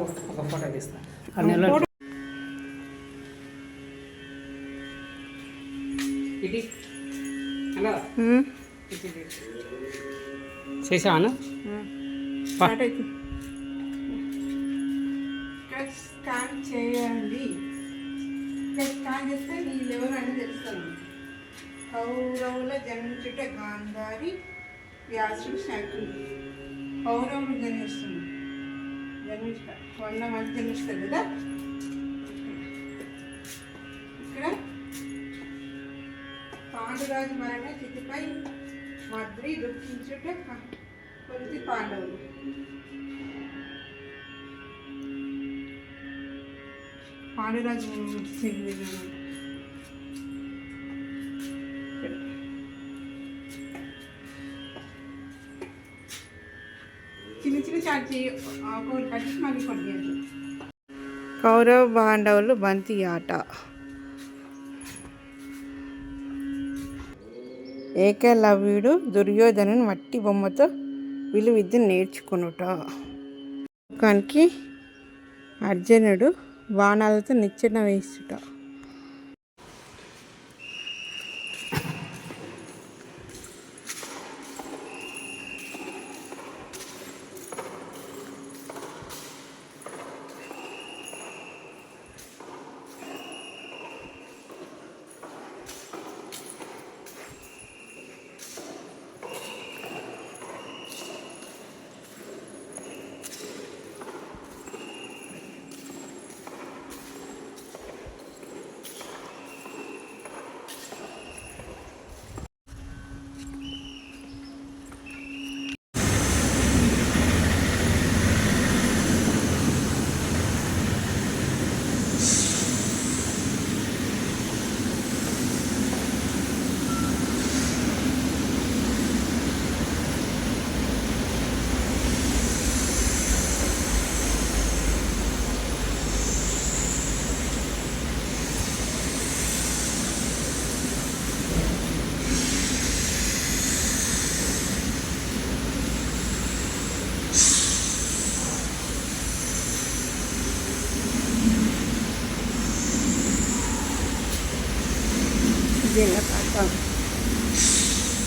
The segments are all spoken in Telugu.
ఒక ఫోటో ఆ ఇది. స్కాన్ చేయండి. స్కాన్ చేస్తే నీ లెవెల్ అనేది తెలుస్తుంది. కౌరవుల జన్మించుట గాంధారి వ్యాసుడు శాఖలు కౌరవులు జన్మిస్తుంది. కొండ వంద మంది కదా? ఇక్కడ పాండురాజు మరణ చితిపై మద్రి దుఃఖించుట కొద్ది పాండవులు. పాండురాజు చిన్న చిన్న చాట్ కట్టి మళ్ళీ కౌరవ పాండవులు బంతి ఆట. ఏకలవ్యుడు దుర్యోధను మట్టి బొమ్మతో విలువిద్య నేర్చుకునుట. కానికి అర్జునుడు బాణాలతో నిచ్చెన వేసుట.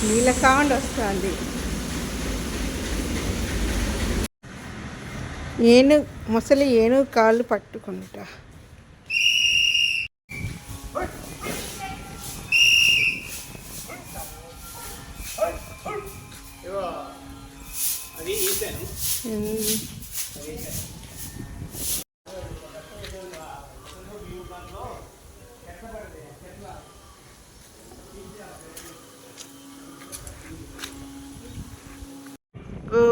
నీళ్ళ సౌండ్ వస్తుంది. ఏను ముసలి ఏనుగు కాళ్ళు పట్టుకుంటా. అది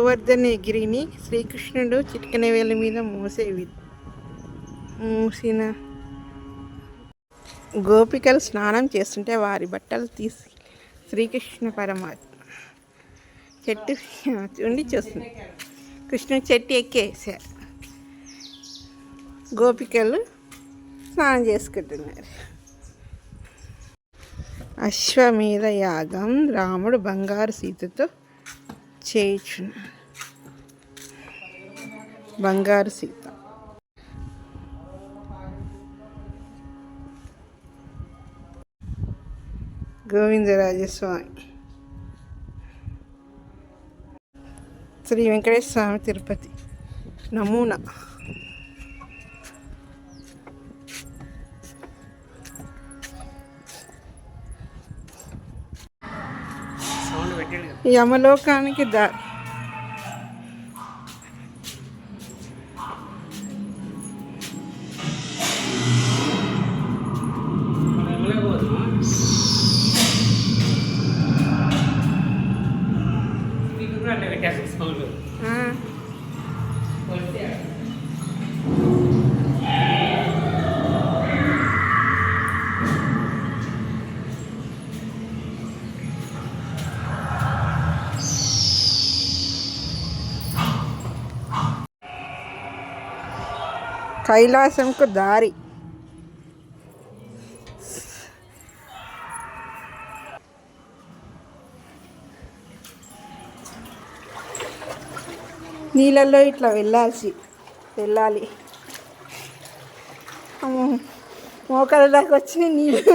గోవర్ధనగిరిని శ్రీకృష్ణుడు చిటికన వేల మీద మోసే వి- మూసిన గోపికలు స్నానం చేస్తుంటే వారి బట్టలు తీసి శ్రీకృష్ణ పరమాత్మ చెట్టు ఉండి చూస్తుంది. కృష్ణుడు చెట్టు ఎక్కేసారు గోపికలు స్నానం చేసుకుంటున్నారు. అశ్వమేధ యాగం రాముడు బంగారు సీతతో చేయుచున్నారు. బంగారు సీత. గోవిందరాజస్వామి. శ్రీ వెంకటేశ్వర స్వామి తిరుపతి. నమూనా. యమలోకానికి దారి కైలాసంకు దారి. నీళ్ళల్లో ఇట్లా వెళ్ళాల్సి వెళ్ళాలి. మోకాల దాకా వచ్చి నీళ్ళు.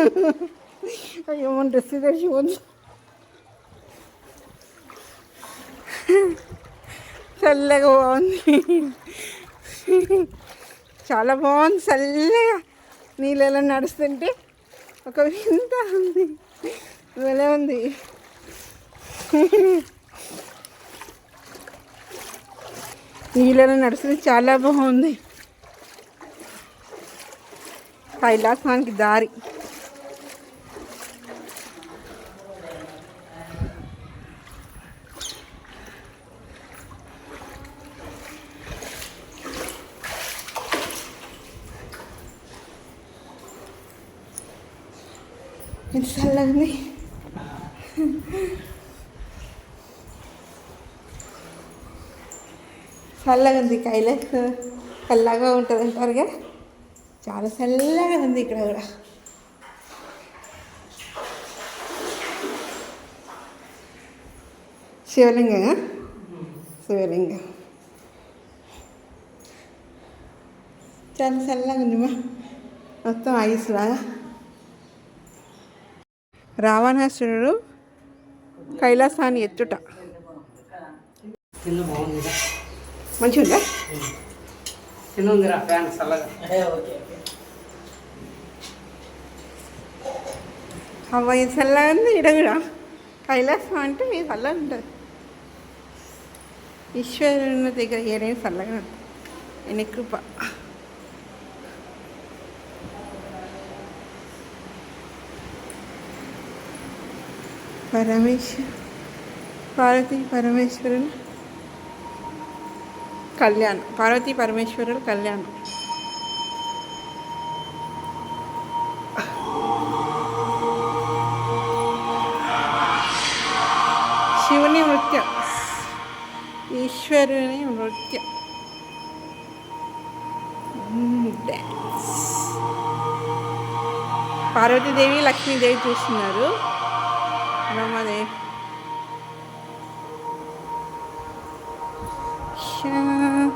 ఏమో మన డ్రెస్ తెచ్చి చల్లగా బాగుంది చాలా బాగుంది. చల్లగా నీళ్ళలో నడుస్తుంటే ఒక వింత ఉంది. భలే ఉంది. నీళ్ళలో నడుస్తుంది. చాలా బాగుంది. కైలాసానికి దారి. ఎంత చల్లగా ఉంది చల్లగా ఉంది కైలాస్ చల్లగా ఉంటుంది అంటారుగా చాలా చల్లగా ఉంది ఇక్కడ కూడా శివలింగం శివలింగం చాలా చల్లగా ఉంది మా మొత్తం ఐస్ లాగా రావణాసురుడు కైలాసాన్ని ఎత్తుట. మంచిగా అవ్వ ఇది చల్లగా ఉంది ఇడ కూడా కైలాసం అంటే ఇది చల్లగా ఉంటుంది. ఈశ్వరుని దగ్గర ఏదైనా చల్లగా ఉంటుంది ఆయన కృప. పరమేశ్వర పార్వతీ పరమేశ్వరులు కళ్యాణం పార్వతీ పరమేశ్వరుడు కళ్యాణం. శివుని నృత్యం ఈశ్వరుని నృత్యం. డ్యాన్స్ పార్వతీదేవి లక్ష్మీదేవి చూస్తున్నారు. নমদেব শ্যাম